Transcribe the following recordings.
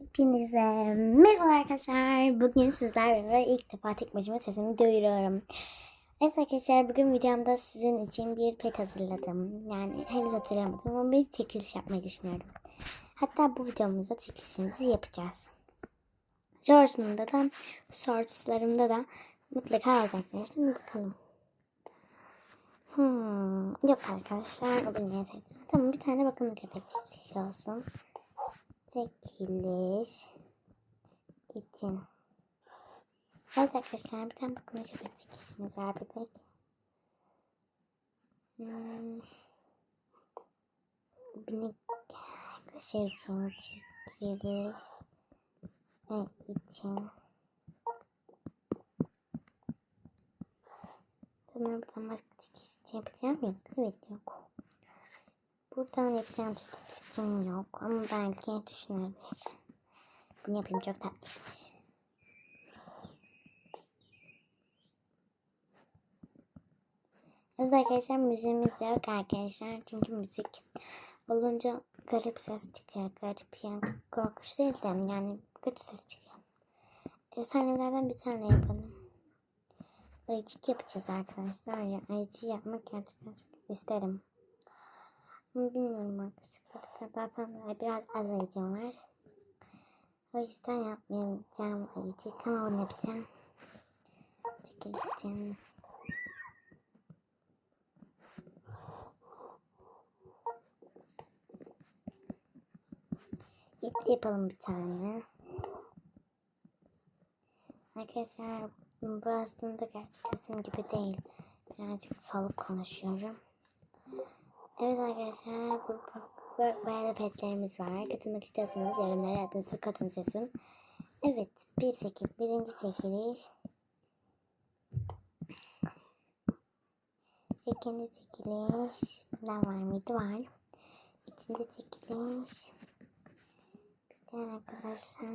Hepinize merhaba arkadaşlar. Bugün sizlerle ilk defa tek sesimi duyuruyorum. Evet arkadaşlar bugün videomda sizin için bir pet hazırladım. Yani henüz hatırlamadım ama bir çekiliş yapmayı düşünüyorum. Hatta bu videomuzda çekilişimizi yapacağız. Shorts'umda da, shortslarımda da mutlaka olacaklar. Şimdi bakalım. Hmm, yok arkadaşlar. Tamam bir tane bakımlı köpek çekilişi olsun çekiliş için. Evet arkadaşlar bir tane bakımlı köpek çekilişimiz var bebek. Hmm. Bir şey için çekiliş için. Bunları buradan başka çekiliş yapacağım yok. Evet yok. Buradan yapacağım çekilişim yok ama belki düşünebilir. Bunu yapayım çok tatlıymış. Evet arkadaşlar müziğimiz yok arkadaşlar çünkü müzik olunca garip ses çıkıyor. Garip yani korkunç değil de yani kötü ses çıkıyor. Efsanelerden bir tane yapalım. Ayıcık yapacağız arkadaşlar ya. Ayıcı yapmak gerçekten çok isterim. Ama bilmiyorum arkadaşlar. Zaten biraz az ayıcım var. O yüzden yapmayacağım ayıcık ama onu yapacağım. Çekiliş için. İp yapalım bir tane. Arkadaşlar bu aslında gerçek sesim gibi değil. Birazcık soluk konuşuyorum. Evet arkadaşlar bu, bayağı petlerimiz var. Katılmak istiyorsanız yorumlara adınızı kodunu yazın. Evet bir çekil, birinci çekiliş. İkinci çekiliş. Bundan var mıydı? Var. Üçüncü çekiliş. De arkadaşlar.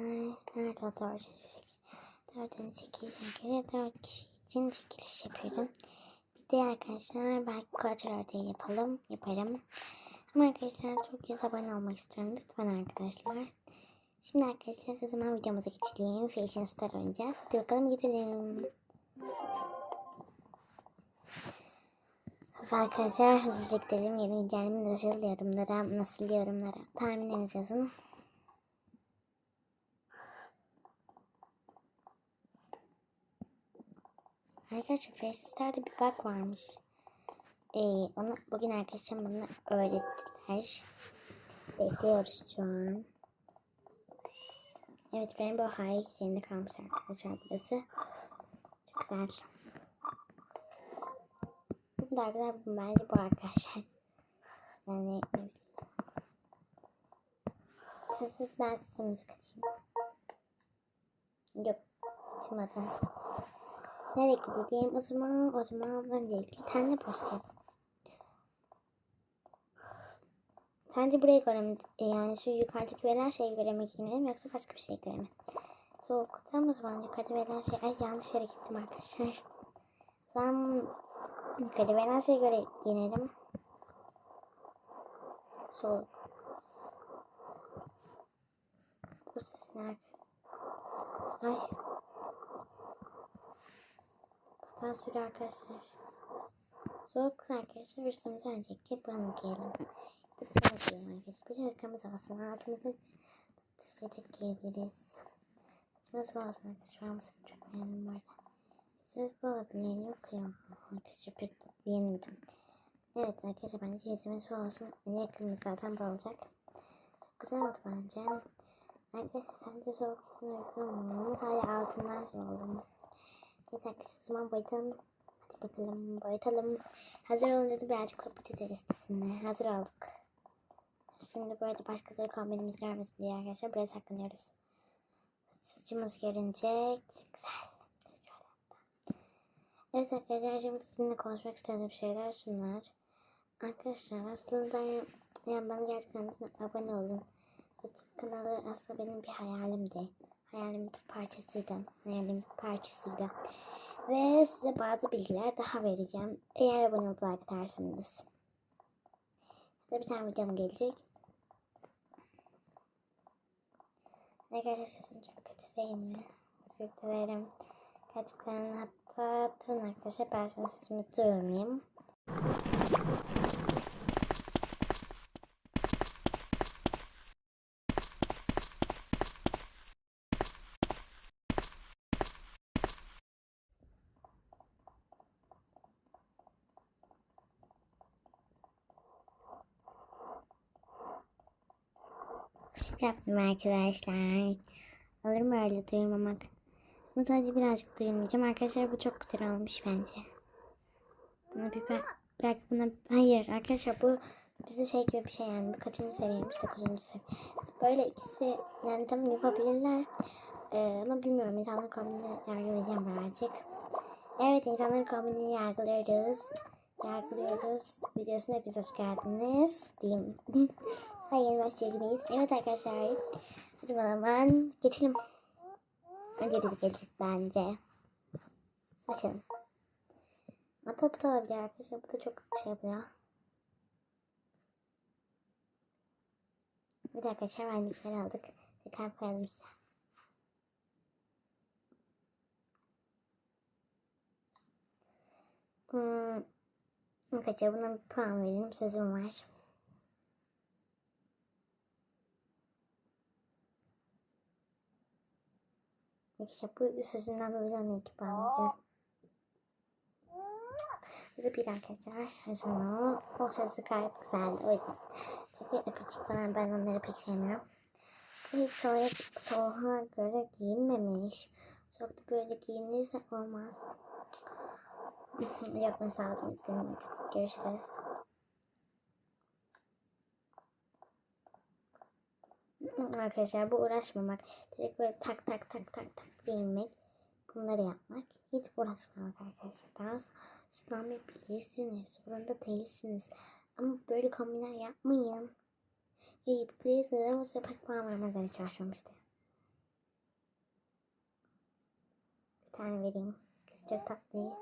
Nerede dördüncü çekiliş? Dördüncü çekiliş. Arkadaşlar dört kişi için çekiliş yapıyorum. De arkadaşlar belki kontrol diye yapalım. Yaparım. Ama arkadaşlar çok yüz abone olmak istiyorum. Lütfen arkadaşlar. Şimdi arkadaşlar o zaman videomuza geçelim. Fashion Star oynayacağız. Hadi bakalım gidelim. Arkadaşlar hızlıca gidelim. Yeni güncelleme nasıl yorumlara, nasıl yorumlara tahminlerinizi yazın. Arkadaşlar Face Star'da bir bug varmış. Ee, onu bugün arkadaşım bana öğrettiler. Bekliyoruz şu an. Evet Rainbow High yerinde kalmış arkadaşlar burası. Çok güzel. Bu da güzel bence bu arkadaşlar. Yani Sessiz ben size müzik. Yok açmadı. Nereye gideyim o zaman o zaman öncelikle kendi posta. Sence buraya göre mi e, yani şu yukarıdaki verilen şeye göre mi giyinelim yoksa başka bir şeye göre mi? Soğuk. Tamam o zaman yukarıda verilen şey ay yanlış yere gittim arkadaşlar. Tamam yukarıda verilen şeye göre giyinelim. Soğuk. Bu ses nerede? Ay. Sürüyor arkadaşlar. Soğuk arkadaşlar üstümüze öncelikle bunu giyelim. Bunu giyelim arkadaşlar. Bir arkamız olsun. Altımıza tüsbetek giyebiliriz. İçimiz bu olsun arkadaşlar. Ben seti çok beğendim bu arada. İçimiz bu olabilir. Yok ya. Arkadaşlar pek beğenmedim. Evet arkadaşlar bence yüzümüz bu olsun. En yakınımız zaten bu olacak. Çok güzel oldu bence. Arkadaşlar sence soğuk için uygun mu? Sadece altından şey oldu mu? Neyse arkadaşlar zaman boyatalım. Hadi bakalım boyatalım. Hazır olunca da birazcık sohbet ederiz. Hazır olduk. Şimdi böyle başkaları kombinimiz görmesin diye arkadaşlar buraya saklanıyoruz. Saçımız görünecek. Güzel. Evet arkadaşlar şimdi sizinle konuşmak istediğim şeyler şunlar. Arkadaşlar aslında yani, bana gerçekten abone olun. YouTube kanalı aslında benim bir hayalimdi. Hayalimin bir parçasıydı. Hayalimin bir parçasıydı. Ve size bazı bilgiler daha vereceğim. Eğer abone olup like atarsanız. Bir tane videom gelecek. Arkadaşlar sesim çok kötü değil mi? Özür dilerim. Gerçekten hatta durun arkadaşlar ben sesimi duyurmayayım. Şık yaptım arkadaşlar. Olur mu öyle duyurmamak? Ama sadece birazcık duyurmayacağım. Arkadaşlar bu çok güzel olmuş bence. Buna bir bak. Belki buna... Hayır arkadaşlar bu bize şey gibi bir şey yani. Bu kaçıncı seviyemiz? Dokuzuncu seviye. Böyle ikisi yani tamam yapabilirler. Ee, ama bilmiyorum. İnsanların kombinini yargılayacağım birazcık. Evet insanların kombinini yargılıyoruz. Yargılıyoruz. Videosuna hepiniz hoş geldiniz. Diyeyim. Hayır başlayabiliriz. Evet arkadaşlar. Hadi zaman geçelim. Önce bizi gelecek bence. Başlayalım. Hatta bu da olabilir arkadaşlar. Bu da çok şey yapıyor. Bir de arkadaşlar benlikleri aldık. Kalp koyalım size. Hmm. Arkadaşlar buna bir puan verelim. Sözüm var. İşte bu sözünden dolayı ona iki puan veriyorum. Bir arkadaşlar. Zaman o sözü gayet güzeldi. O yüzden. Çünkü öpücük falan ben onları pek sevmiyorum. Hiç soğuğa, soğuğa göre giyinmemiş. Çok da böyle giyinirse olmaz. Yok mesela. Hadi. Görüşürüz. Arkadaşlar bu uğraşmamak. Direkt böyle tak tak tak tak tak giyinmek. Bunları yapmak. Hiç uğraşmamak arkadaşlar. Daha sınanmayabilirsiniz. Zorunda değilsiniz. Ama böyle kombinler yapmayın. İyi yapabilirsiniz ama size pek puan vermezler hiç uğraşmamıştı. Bir tane vereyim. Kız çok tatlı.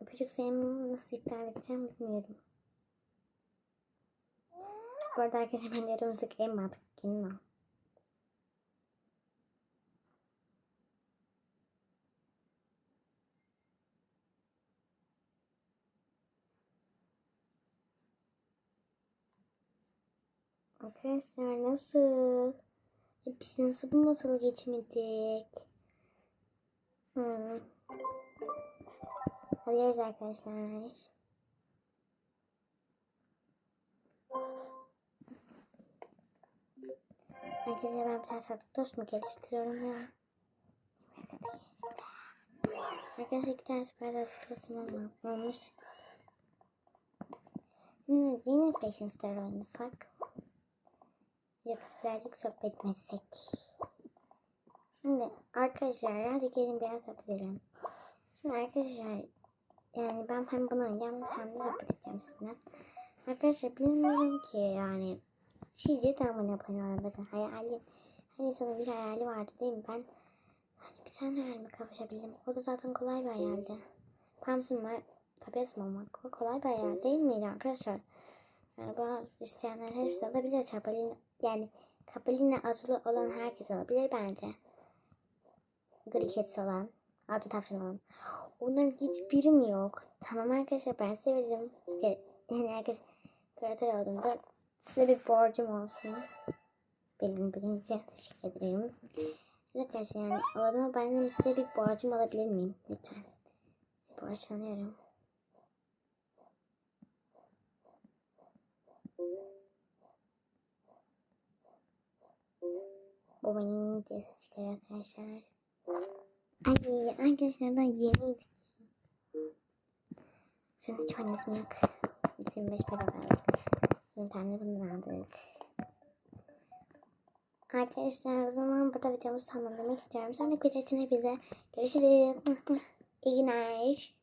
Öpücük sevmemi nasıl iptal edeceğim bilmiyorum. Bu arada arkadaşlar bence aramızdaki en mantıklı kelime. o. Arkadaşlar nasıl? Biz nasıl bu masalı geçmedik? Hmm. Alıyoruz arkadaşlar. Arkadaşlar ben bir tane sadık dost mu geliştiriyorum ya? Arkadaşlar iki tane süper sadık dostum olmuş. Hmm, yine Fashion Star oynasak. Yoksa birazcık sohbet etsek? Şimdi arkadaşlar hadi gelin biraz sohbet edelim. Şimdi arkadaşlar yani ben hem bunu oynayacağım hem de sohbet edeceğim sizinle. Arkadaşlar bilmiyorum ki yani sizce de abone olun. Bakın hayalim her insanın bir hayali vardı değil mi? Ben hani bir tane hayalime kavuşabildim. O da zaten kolay bir hayaldi. Pamsın mı? Tabii olmak kolay bir hayal değil miydi arkadaşlar? Bu isteyenler hepsi alabilir. Çabalin, yani kabaline azılı olan herkes alabilir bence. Grikets olan, altı tavşan olan. Onların hiçbiri mi yok? Tamam arkadaşlar ben severim. Yani herkes kreatör olduğunda size bir borcum olsun. Benim birinci teşekkür ederim. Arkadaşlar yani adama ben de size bir borcum alabilir miyim? Lütfen. Size borçlanıyorum. Boing diye ses çıkıyor arkadaşlar. Ay arkadaşlar da yeniydik. Şimdi hiç yok. 25 para verdik. Bir tane bundan aldık. Arkadaşlar o zaman burada videomuzu sonlandırmak istiyorum. Sonraki video için görüşürüz. İyi günler.